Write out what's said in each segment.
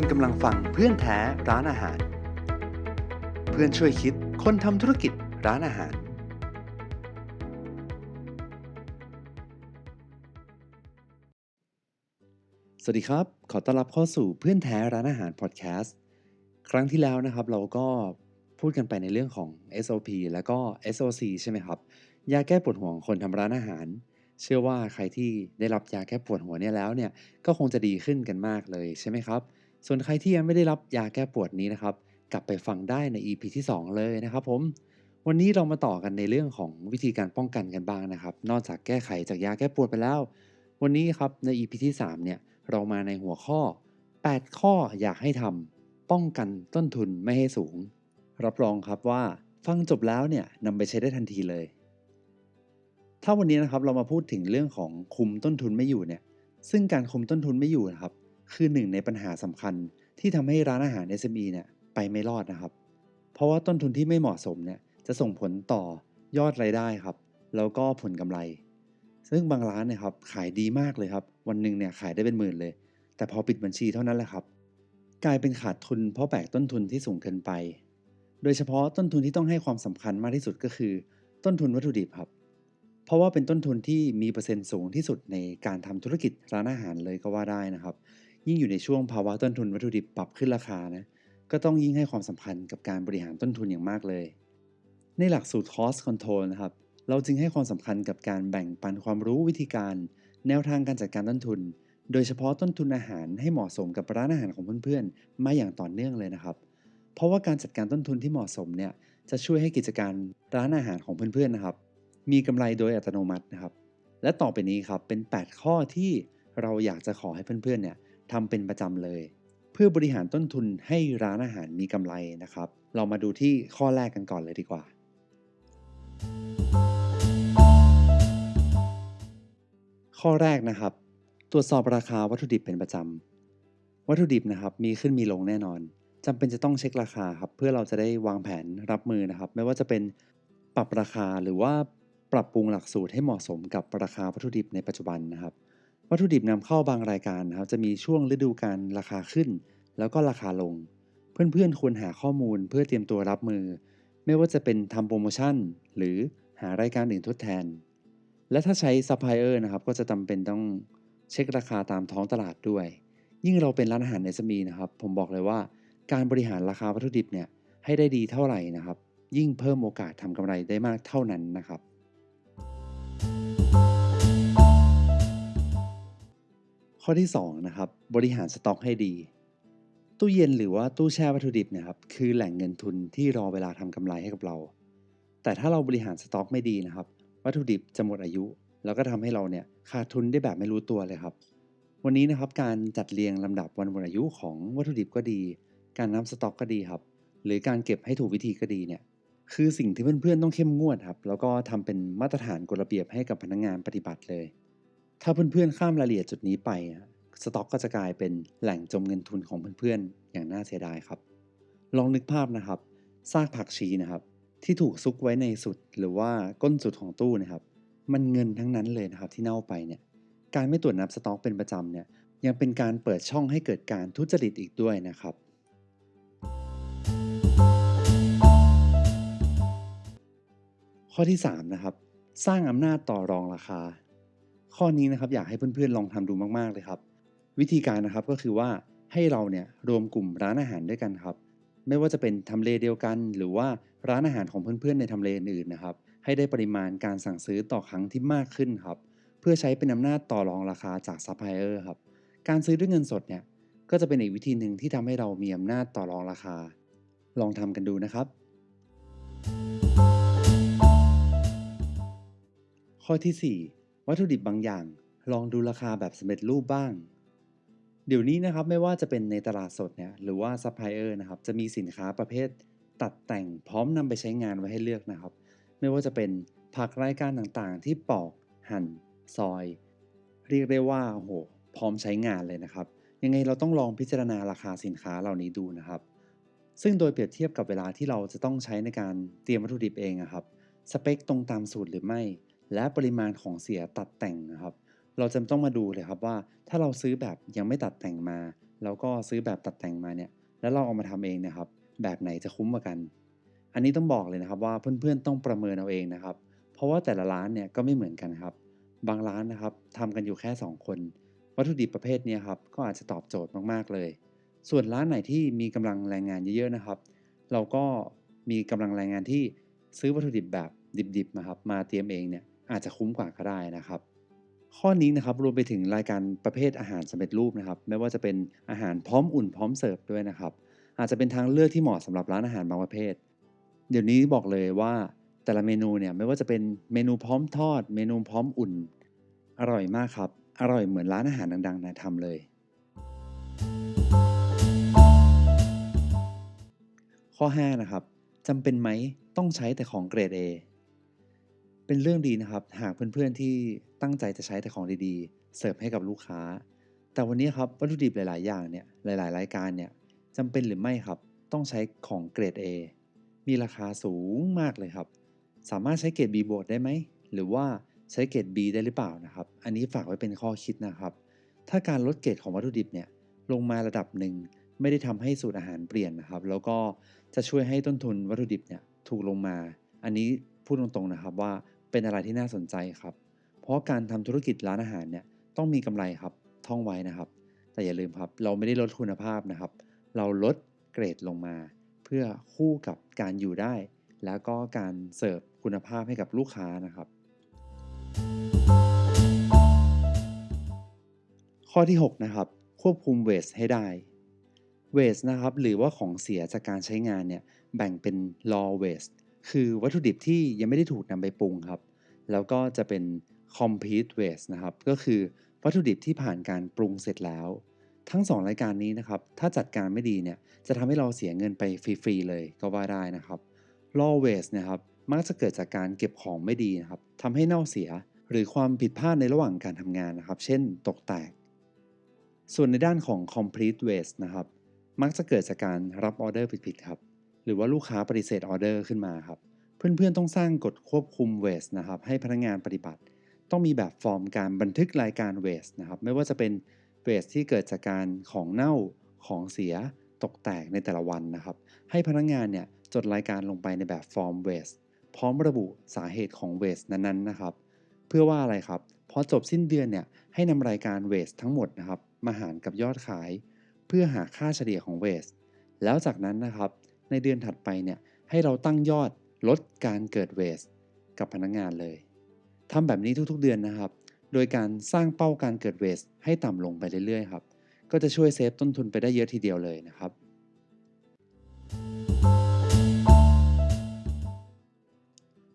คุณกำลังฟังเพื่อนแท้ร้านอาหาร เพื่อนช่วยคิดคนทำธุรกิจร้านอาหาร สวัสดีครับ ขอต้อนรับเข้าสู่เพื่อนแท้ร้านอาหารพอดแคสต์ครั้งที่แล้วนะครับเราก็พูดกันไปในเรื่องของ SOP แล้วก็ SOC ใช่ไหมครับ ยาแก้ปวดหัวของคนทำร้านอาหาร เชื่อว่าใครที่ได้รับยาแก้ปวดหัวเนี่ยแล้วเนี่ย ก็คงจะดีขึ้นกันมากเลยใช่ไหมครับ ส่วนใครที่ยังไม่ได้รับยาแก้ปวดนี้นะครับ กลับไปฟังได้ใน EP ที่ 2 เลยนะครับผม วันนี้เรามาต่อกันในเรื่องของวิธีการป้องกันกันบ้างนะครับ นอกจากแก้ไขจากยาแก้ปวดไปแล้ว วันนี้ครับใน EP ที่ 3 เนี่ยเรามาในหัวข้อ 8 ข้ออยากให้ทำป้องกันต้นทุนไม่ให้สูง รับรองครับว่าฟังจบแล้วเนี่ยนำไปใช้ได้ทันทีเลย ถ้าวันนี้นะครับเรามาพูดถึงเรื่องของคุมต้นทุนไม่อยู่เนี่ยซึ่งการคุมต้นทุนไม่อยู่นะครับ คือหนึ่งในปัญหาสำคัญที่ทำให้ร้านอาหาร SME เนี่ยไปไม่รอดนะครับ เพราะว่าต้นทุนที่ไม่เหมาะสมเนี่ยจะส่งผลต่อยอดรายได้ครับ แล้วก็ผลกำไร ซึ่งบางร้านเนี่ยครับขายดีมากเลยครับ วันหนึ่งเนี่ยขายได้เป็นหมื่นเลย แต่พอปิดบัญชีเท่านั้นแหละครับ กลายเป็นขาดทุนเพราะแบกต้นทุนที่สูงเกินไป โดยเฉพาะต้นทุนที่ต้องให้ความสำคัญมากที่สุดก็คือ ต้นทุนวัตถุดิบครับ เพราะว่าเป็นต้นทุนที่มีเปอร์เซ็นต์สูงที่สุดในการทำธุรกิจร้านอาหารเลยก็ว่าได้นะครับ ยิ่งอยู่ในช่วงภาวะต้นทุนวัตถุดิบปรับขึ้นราคานะก็ต้องยิ่งให้ความสำคัญกับการบริหารต้นทุนอย่างมากเลย ในหลักสูตร cost control นะครับ เราจึงให้ความสำคัญกับการแบ่งปันความรู้วิธีการ แนวทางการจัดการต้นทุน โดยเฉพาะต้นทุนอาหารให้เหมาะสมกับร้านอาหารของเพื่อนๆ มาอย่างต่อเนื่องเลยนะครับ เพราะว่าการจัดการต้นทุนที่เหมาะสมเนี่ยจะช่วยให้กิจการร้านอาหารของเพื่อนๆนะครับ มีกำไรโดยอัตโนมัตินะครับ และต่อไปนี้ครับเป็น 8 ข้อที่เราอยากจะขอให้เพื่อนๆเนี่ย ทำเป็นประจำเลย เพื่อบริหารต้นทุนให้ร้านอาหารมีกำไรนะครับ เรามาดูที่ข้อแรกกันก่อนเลยดีกว่า ข้อแรกนะครับ ตรวจสอบราคาวัตถุดิบเป็นประจำวัตถุดิบนะครับมีขึ้นมีลงแน่นอนจำเป็นจะต้องเช็คราคาครับเพื่อเราจะได้วางแผนรับมือนะครับ ไม่ว่าจะเป็นปรับราคาหรือว่าปรับปรุงหลักสูตรให้เหมาะสมกับราคาวัตถุดิบในปัจจุบันนะครับ วัตถุดิบนำเข้าบางรายการนะครับจะมีช่วงฤดูการราคาขึ้น แล้วก็ราคาลง เพื่อนๆควรหาข้อมูลเพื่อเตรียมตัวรับมือ ไม่ว่าจะเป็นทำโปรโมชั่น หรือหารายการอื่นทดแทน และถ้าใช้ซัพพลายเออร์นะครับก็จะจำเป็นต้องเช็คราคาตามท้องตลาดด้วย ยิ่งเราเป็นร้านอาหารในสมีนะครับ ผมบอกเลยว่าการบริหารราคาวัตถุดิบเนี่ยให้ได้ดีเท่าไหร่นะครับ ยิ่งเพิ่มโอกาสทำกำไรได้มากเท่านั้นนะครับ ข้อที่2นะครับบริหารสต็อกให้ดี ตู้เย็นหรือว่าตู้แช่วัตถุดิบนะครับคือแหล่งเงินทุนที่รอเวลาทำกำไรให้กับเรา แต่ถ้าเราบริหารสต็อกไม่ดีนะครับ วัตถุดิบจะหมดอายุ แล้วก็ทำให้เราเนี่ยขาดทุนได้แบบไม่รู้ตัวเลยครับ วันนี้นะครับการจัดเรียงลำดับวันหมดอายุของวัตถุดิบก็ดี การนับสต็อกก็ดีครับ หรือการเก็บให้ถูกวิธีก็ดีเนี่ยคือสิ่งที่เพื่อนๆต้องเข้มงวดครับแล้วก็ทำเป็นมาตรฐานกฎระเบียบให้กับพนักงงานปฏิบัติเลย ถ้าเพื่อนๆข้ามรายละเอียดจุดนี้ไปอะสต็อกก็จะกลายเป็นแหล่งจมเงินทุนของเพื่อนๆ อย่างน่าเสียดายครับ ลองนึกภาพนะครับซากผักชีนะครับ ที่ถูกซุกไว้ในสุดหรือว่าก้นสุดของตู้นะครับ มันเงินทั้งนั้นเลยนะครับที่เน่าไปเนี่ยการไม่ตรวจนับสต็อกเป็นประจำเนี่ยยังเป็นการเปิดช่องให้เกิดการทุจริตอีกด้วยนะครับ ข้อที่ 3 นะครับ สร้างอำนาจต่อรองราคา ข้อนี้นะครับอยากให้เพื่อนๆลองทำดูมากๆเลยครับ วิธีการนะครับก็คือว่าให้เราเนี่ยรวมกลุ่มร้านอาหารด้วยกันครับ ไม่ว่าจะเป็นทำเลเดียวกัน หรือว่าร้านอาหารของเพื่อนๆในทำเลอื่นๆนะครับ ให้ได้ปริมาณการสั่งซื้อต่อครั้งที่มากขึ้นครับ เพื่อใช้เป็นอำนาจต่อรองราคาจากซัพพลายเออร์ครับการซื้อด้วยเงินสดเนี่ยก็จะเป็นอีกวิธีหนึ่งที่ทำให้เรามีอำนาจต่อรองราคา ลองทำกันดูนะครับ ข้อที่ 4 วัตถุดิบบางอย่าง ลองดูราคาแบบสำเร็จรูปบ้าง เดี๋ยวนี้นะครับไม่ว่าจะเป็นในตลาดสดเนี่ยหรือว่าซัพพลายเออร์นะครับจะมีสินค้าประเภทตัดแต่งพร้อมนำไปใช้งานไว้ให้เลือกนะครับ ไม่ว่าจะเป็นผักรายการต่างๆ ที่ปอกหั่น ซอย เรียกได้ว่าโอ้โหพร้อมใช้งานเลยนะครับ ยังไงเราต้องลองพิจารณาราคาสินค้าเหล่านี้ดูนะครับ ซึ่งโดยเปรียบเทียบกับเวลาที่เราจะต้องใช้ในการเตรียมวัตถุดิบเองอะครับสเปคตรงตามสูตรหรือไม่ และปริมาณของเสียตัดแต่งนะครับ เราจะต้องมาดูเลยครับว่า ถ้าเราซื้อแบบยังไม่ตัดแต่งมา แล้วก็ซื้อแบบตัดแต่งมาเนี่ย แล้วเราเอามาทำเองนะครับ แบบไหนจะคุ้มกว่ากัน อันนี้ต้องบอกเลยนะครับว่าเพื่อนๆต้องประเมินเอาเองนะครับ เพราะว่าแต่ละร้านเนี่ยก็ไม่เหมือนกันครับ บางร้านนะครับทำกันอยู่แค่ 2 คน วัตถุดิบประเภทเนี้ยครับก็อาจจะตอบโจทย์มากๆเลย ส่วนร้านไหนที่มีกำลังแรงงานเยอะๆนะครับ เราก็มีกำลังแรงงานที่ซื้อวัตถุดิบแบบดิบๆนะครับมาเตรียมเองเนี่ย อาจจะคุ้มกว่าก็ได้นะครับ ข้อนี้นะครับรวมไปถึงรายการประเภทอาหารสำเร็จรูปนะครับ ไม่ว่าจะเป็นอาหารพร้อมอุ่นพร้อมเสิร์ฟด้วยนะครับ อาจจะเป็นทางเลือกที่เหมาะสำหรับร้านอาหารบางประเภท เดี๋ยวนี้บอกเลยว่าแต่ละเมนูเนี่ยไม่ว่าจะเป็นเมนูพร้อมทอด เมนูพร้อมอุ่น อร่อยมากครับอร่อยเหมือนร้านอาหารดังๆนะทำเลย ข้อ 5 นะครับจำเป็นไหมต้องใช้แต่ของเกรด A เป็นเรื่องดีนะครับ หากเพื่อนๆที่ตั้งใจจะใช้แต่ของดีๆ เสิร์ฟให้กับลูกค้า แต่วันนี้ครับวัตถุดิบหลายๆ อย่างเนี่ยหลาย ๆ รายการเนี่ยจำเป็นหรือไม่ครับ ต้องใช้ของเกรด A มีราคาสูงมากเลยครับ สามารถใช้เกรด B บวกได้ไหมหรือว่าใช้เกรด B ได้หรือเปล่านะครับ อันนี้ฝากไว้เป็นข้อคิดนะครับ ถ้าการลดเกรดของวัตถุดิบเนี่ยลงมาระดับหนึ่งไม่ได้ทำให้สูตรอาหารเปลี่ยนนะครับ แล้วก็จะช่วยให้ต้นทุนวัตถุดิบเนี่ยถูกลงมา อันนี้พูดตรงๆนะครับว่า เป็นอะไรที่น่าสนใจครับ เพราะการทำธุรกิจร้านอาหารเนี่ยต้องมีกำไรครับท่องไว้นะครับ แต่อย่าลืมครับเราไม่ได้ลดคุณภาพนะครับ เราลดเกรดลงมา เพื่อคู่กับการอยู่ได้ แล้วก็การเสิร์ฟคุณภาพให้กับลูกค้านะครับ ข้อที่ 6 นะครับ ควบคุมเวสให้ได้เวสนะครับหรือว่าของเสียจากการใช้งานเนี่ยแบ่งเป็น raw waste คือวัตถุดิบที่ยังไม่ได้ถูกนำไปปรุงครับ แล้วก็จะเป็น complete waste นะครับ ก็คือวัตถุดิบที่ผ่านการปรุงเสร็จแล้ว ทั้ง 2 รายการนี้นะครับ ถ้าจัดการไม่ดีเนี่ยจะทำให้เราเสียเงินไปฟรีๆเลยก็ว่าได้นะครับ raw waste นะครับมักจะเกิดจากการเก็บของไม่ดีนะครับทำให้เน่าเสียหรือความผิดพลาดในระหว่างการทำงานนะครับ เช่นตกแตก ส่วนในด้านของ complete waste นะครับ มักจะเกิดจากการรับออเดอร์ผิดๆครับ หรือว่าลูกค้าปฏิเสธออเดอร์ขึ้นมาครับเพื่อนๆต้องสร้างกฎควบคุมเวสนะครับให้พนักงานปฏิบัติ ต้องมีแบบฟอร์มการบันทึกรายการเวสนะครับไม่ว่าจะเป็นเวสที่เกิดจากการของเน่าของเสียตกแตกในแต่ละวันนะครับ ให้พนักงานเนี่ยจดรายการลงไปในแบบฟอร์มเวสพร้อมระบุสาเหตุของเวสนั้นๆนะครับ เพื่อว่าอะไรครับพอจบสิ้นเดือนเนี่ยให้นำรายการเวสทั้งหมดนะครับมาหารกับยอดขาย เพื่อหาค่าเฉลี่ยของเวสแล้วจากนั้นนะครับ ในเดือนถัดไปเนี่ยให้เราตั้งยอดลดการเกิดเวสกับพนักงานเลยทำแบบนี้ทุกๆเดือนนะครับ โดยการสร้างเป้าการเกิดเวสให้ต่ำลงไปเรื่อยๆครับ ก็จะช่วยเซฟต้นทุนไปได้เยอะทีเดียวเลยนะครับ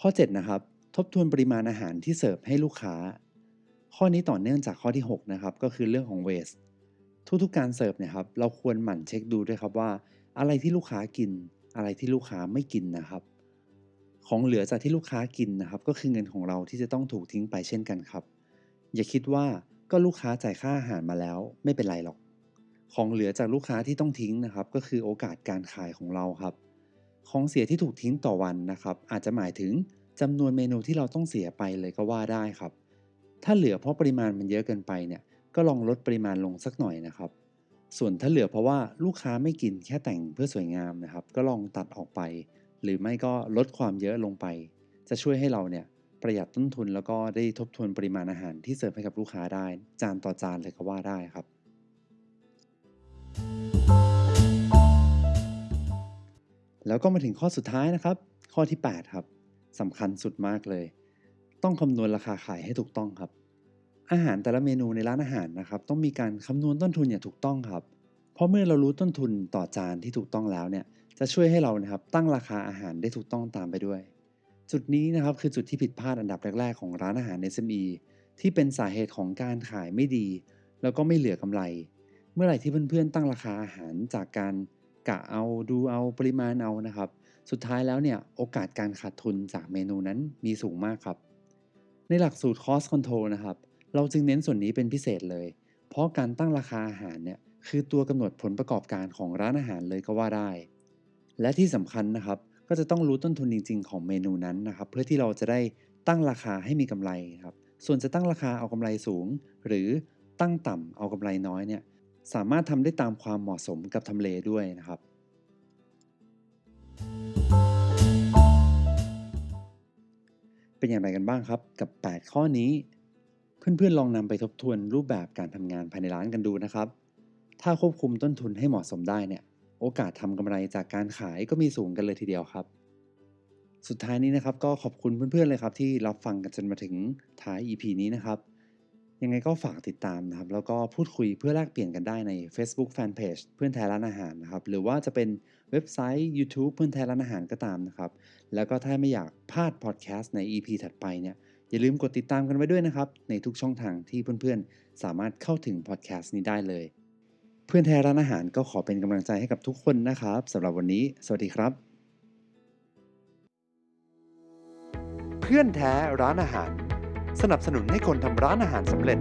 ข้อ 7 นะครับ ทบทวนปริมาณอาหารที่เสิร์ฟให้ลูกค้า ข้อนี้ต่อเนื่องจากข้อที่ 6 นะครับ ก็คือเรื่องของเวสทุกๆการเสิร์ฟเนี่ยครับ เราควรหมั่นเช็คดูด้วยครับว่า อะไรที่ลูกค้ากิน อะไรที่ลูกค้าไม่กินนะครับ ของเหลือจากที่ลูกค้ากินนะครับ ก็คือเงินของเราที่จะต้องถูกทิ้งไปเช่นกันครับ อย่าคิดว่าก็ลูกค้าจ่ายค่าอาหารมาแล้วไม่เป็นไรหรอก ของเหลือจากลูกค้าที่ต้องทิ้งนะครับ ก็คือโอกาสการขายของเราครับ ของเสียที่ถูกทิ้งต่อวันนะครับ อาจจะหมายถึงจำนวนเมนูที่เราต้องเสียไปเลยก็ว่าได้ครับ ถ้าเหลือเพราะปริมาณมันเยอะเกินไปเนี่ย ก็ลองลดปริมาณลงสักหน่อยนะครับ ส่วนถ้าเหลือเพราะว่าลูกค้าไม่กินแค่แต่งเพื่อสวยงามนะครับ ก็ลองตัดออกไป หรือไม่ก็ลดความเยอะลงไป จะช่วยให้เราเนี่ยประหยัดต้นทุนแล้วก็ได้ทบทวนปริมาณอาหารที่เสิร์ฟให้กับลูกค้าได้ จานต่อจานเลยก็ว่าได้ครับ แล้วก็มาถึงข้อสุดท้ายนะครับ ข้อที่ 8 ครับสำคัญสุดมากเลย ต้องคำนวณราคาขายให้ถูกต้องครับ อาหารแต่ละเมนูในร้านอาหารนะครับ ต้องมีการคำนวณต้นทุนอย่างถูกต้องครับ เพราะเมื่อเรารู้ต้นทุนต่อจานที่ถูกต้องแล้วเนี่ยจะช่วยให้เรานะครับตั้งราคาอาหารได้ถูกต้องตามไปด้วย จุดนี้นะครับคือจุดที่ผิดพลาดอันดับแรกๆของร้านอาหาร SME ที่เป็นสาเหตุของการขายไม่ดี แล้วก็ไม่เหลือกำไร เมื่อไหร่ที่เพื่อนๆตั้งราคาอาหารจากการกะเอาดูเอาปริมาณเอานะครับ สุดท้ายแล้วเนี่ยโอกาสการขาดทุนจากเมนูนั้นมีสูงมากครับ ในหลักสูตร cost control นะครับ เราจึงเน้นส่วนนี้เป็นพิเศษเลย เพราะการตั้งราคาอาหารเนี่ยคือตัวกำหนดผลประกอบการของร้านอาหารเลยก็ว่าได้ และที่สำคัญนะครับ ก็จะต้องรู้ต้นทุนจริง ๆ ของเมนูนั้นนะครับ เพื่อที่เราจะได้ตั้งราคาให้มีกำไรครับ ส่วนจะตั้งราคาเอากำไรสูง หรือตั้งต่ำเอากำไรน้อยเนี่ยสามารถทำได้ตามความเหมาะสมกับทำเลด้วยนะครับ เป็นอย่างไรกันบ้างครับกับ 8 ข้อนี้ เพื่อนๆลองนำไปทบทวนรูปแบบการทำงานภายในร้านกันดูนะครับ ถ้าควบคุมต้นทุนให้เหมาะสมได้เนี่ย โอกาสทำกำไรจากการขายก็มีสูงกันเลยทีเดียวครับ สุดท้ายนี้นะครับก็ขอบคุณเพื่อนๆเลยครับ ที่รับฟังกันจนมาถึงท้าย EP นี้นะครับ ยังไงก็ฝากติดตามนะครับ แล้วก็พูดคุยเพื่อแลกเปลี่ยนกันได้ใน Facebook Fanpage เพื่อนแท้ร้านอาหารนะครับ หรือว่าจะเป็นเว็บไซต์ YouTube เพื่อนแท้ร้านอาหารก็ตามนะครับ แล้วก็ถ้าไม่อยากพลาดพอดแคสต์ใน EP ถัดไปเนี่ย อย่าลืมกดติดตามกันไว้ด้วยนะครับ ในทุกช่องทางที่เพื่อนๆ สามารถเข้าถึงพอดแคสต์นี้ได้เลย เพื่อนแท้ร้านอาหารก็ขอเป็นกำลังใจให้กับทุกคนนะครับสำหรับวันนี้ สวัสดีครับ เพื่อนแท้ร้านอาหาร สนับสนุนให้คนทำร้านอาหารสำเร็จ